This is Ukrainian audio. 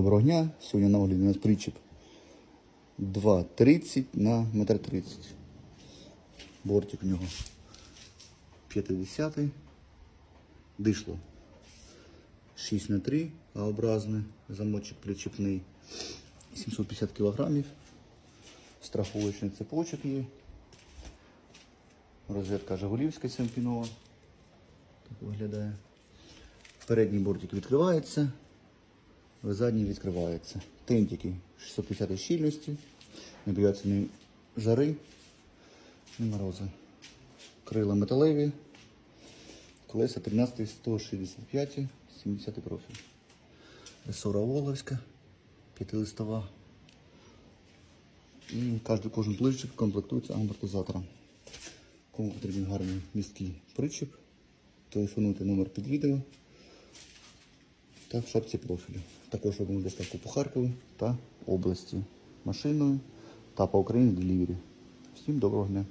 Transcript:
доброго дня. Сьогодні на огляді у нас причіп 2,30 на 1,30 м. Бортик у нього 50 Дишло 6 на 3 А-образне, замочок причіпний 750 кг. Страховочний цепочок є. Розетка Жигулівська Семпінова. Так виглядає. Передній бортик відкривається, задній відкривається. Тентики 650 щільності, не бояться ні жари, ні морози. Крила металеві, колеса 13 165 70 профіль. Ресора Воловська, п'ятилистова. І кожен, кожен плечик комплектується амортизатором. Кому потрібен гарний місткий причіп, телефонуйте номер під відео та в шапці профілю. Також робимо доставку по Харкову та області машиною та по Україні делівері. Всім доброго дня!